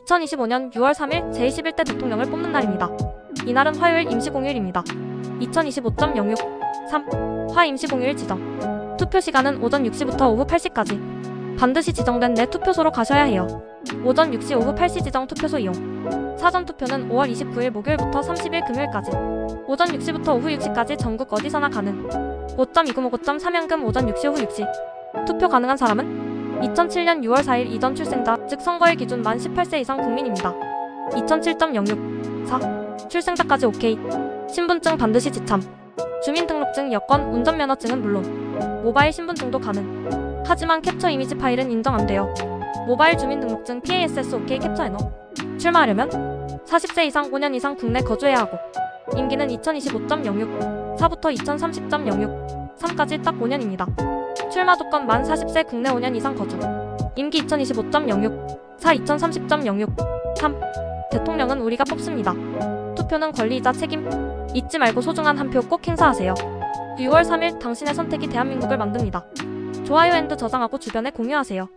2025년 6월 3일 제21대 대통령을 뽑는 날입니다. 이날은 화요일 임시공휴일입니다. 2025.06 3. 화 임시공휴일 지정. 투표 시간은 오전 6시부터 오후 8시까지. 반드시 지정된 내 투표소로 가셔야 해요. 오전 6시 오후 8시 지정 투표소 이용. 사전 투표는 5월 29일 목요일부터 30일 금요일까지. 오전 6시부터 오후 6시까지 전국 어디서나 가능. 5.2959.3연금 오전 6시 오후 6시. 투표 가능한 사람은 2007년 6월 4일 이전 출생자, 즉 선거일 기준 만 18세 이상 국민입니다. 2007.06 4. 출생자까지 오케이. 신분증 반드시 지참. 주민등록증, 여권, 운전면허증은 물론 모바일 신분증도 가능. 하지만 캡처 이미지 파일은 인정 안 돼요. 모바일 주민등록증 PASS OK 캡처해넣어. 출마하려면 40세 이상 5년 이상 국내 거주해야 하고 임기는 2025.06 4부터 2030.06 3까지 딱 5년입니다. 출마 조건 만 40세 국내 5년 이상 거주. 임기 2025.06, 4 2030.06, 3. 대통령은 우리가 뽑습니다. 투표는 권리이자 책임. 잊지 말고 소중한 한 표 꼭 행사하세요. 6월 3일 당신의 선택이 대한민국을 만듭니다. 좋아요 앤드 저장하고 주변에 공유하세요.